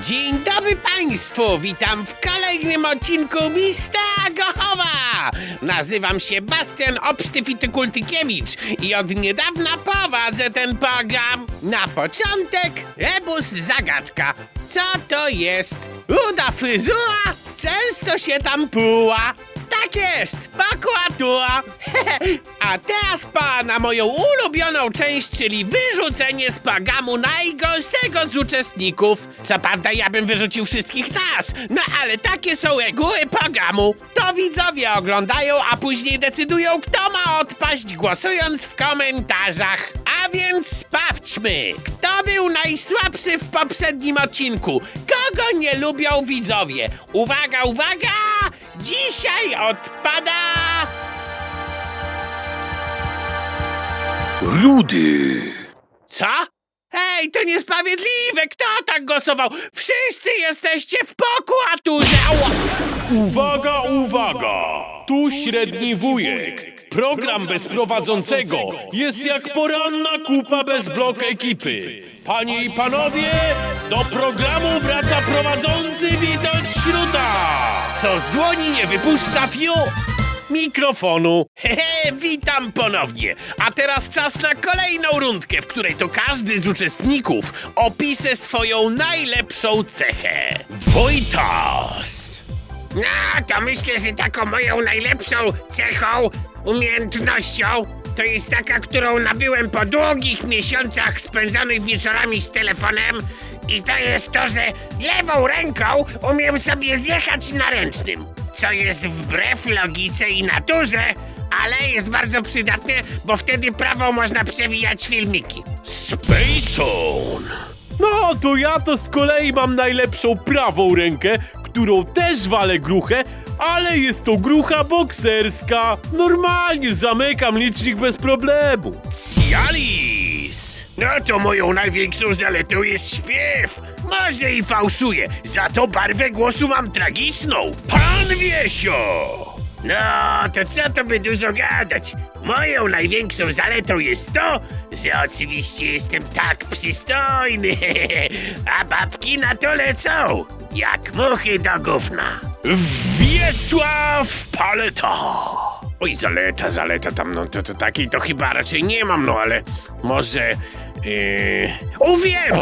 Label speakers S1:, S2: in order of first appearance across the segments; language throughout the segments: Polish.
S1: Dzień dobry Państwu! Witam w kolejnym odcinku Mista Gochowa! Nazywam się Bastian Obsztyfity-Kultykiewicz i od niedawna prowadzę ten program. Na początek rebus zagadka. Co to jest? Ruda fryzura? Często się tam pruła. Tak jest, prokuratura. A teraz pora na moją ulubioną część, czyli wyrzucenie z programu najgorszego z uczestników. Co prawda ja bym wyrzucił wszystkich nas, no ale takie są reguły programu. To widzowie oglądają, a później decydują, kto ma odpaść głosując w komentarzach. A więc sprawdźmy, kto był najsłabszy w poprzednim odcinku. Kogo nie lubią widzowie? Uwaga, uwaga! Dzisiaj odpada...
S2: Rudy!
S1: Co? Ej, to niesprawiedliwe! Kto tak głosował? Wszyscy jesteście w prokuraturze! Ała!
S2: Uwaga, uwaga! Tu średni wujek. Program bez prowadzącego jest jak poranna kupa bez blok ekipy. Panie i panowie, do programu wraca prowadzący Witold Śruta!
S1: Co z dłoni nie wypuszcza fiu? Mikrofonu. Hehe, witam ponownie. A teraz czas na kolejną rundkę, w której to każdy z uczestników opisze swoją najlepszą cechę. Wojtas! No, to myślę, że taką moją najlepszą cechą, umiejętnością, to jest taka, którą nabyłem po długich miesiącach spędzonych wieczorami z telefonem i to jest to, że lewą ręką umiem sobie zjechać na ręcznym, co jest wbrew logice i naturze, ale jest bardzo przydatne, bo wtedy prawą można przewijać filmiki.
S2: Spacon! No, to ja to z kolei mam najlepszą prawą rękę, którą też walę gruchę, ale jest to grucha bokserska. Normalnie zamykam licznik bez problemu.
S1: Cialis! No to moją największą zaletą jest śpiew. Może i fałszuję, za to barwę głosu mam tragiczną. Pan Wiesio! No, to co to by dużo gadać? Moją największą zaletą jest to, że oczywiście jestem tak przystojny, a babki na to lecą, jak muchy do gówna. Wiesław Paleta! Oj, zaleta, zaleta tam, no to, to takiej to chyba raczej nie mam, no ale może... Yy... O, wiem!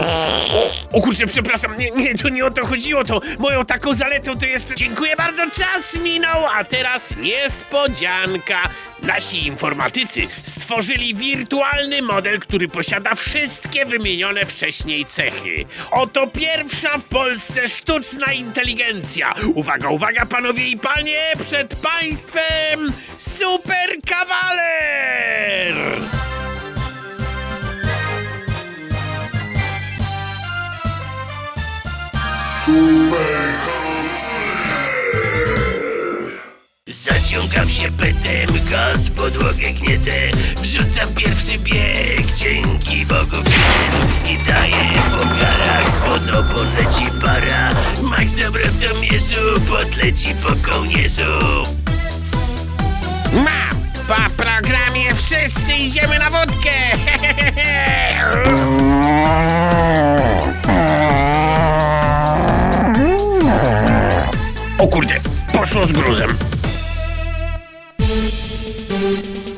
S1: O, kurczę, przepraszam, nie, nie, to nie o to chodziło, to moją taką zaletą to jest... Dziękuję bardzo, czas minął, a teraz niespodzianka. Nasi informatycy stworzyli wirtualny model, który posiada wszystkie wymienione wcześniej cechy. Oto pierwsza w Polsce sztuczna inteligencja. Uwaga, uwaga, panowie i panie, przed państwem super kawaler! Zaciągam się petem, gaz podłogę gnietę Wrzucam pierwszy bieg, dzięki Bogu wszedł I daję po garach, spod opon leci para Max z do mierzu, podleci po kołnierzu Mam! Po programie wszyscy idziemy na wódkę! Thank you.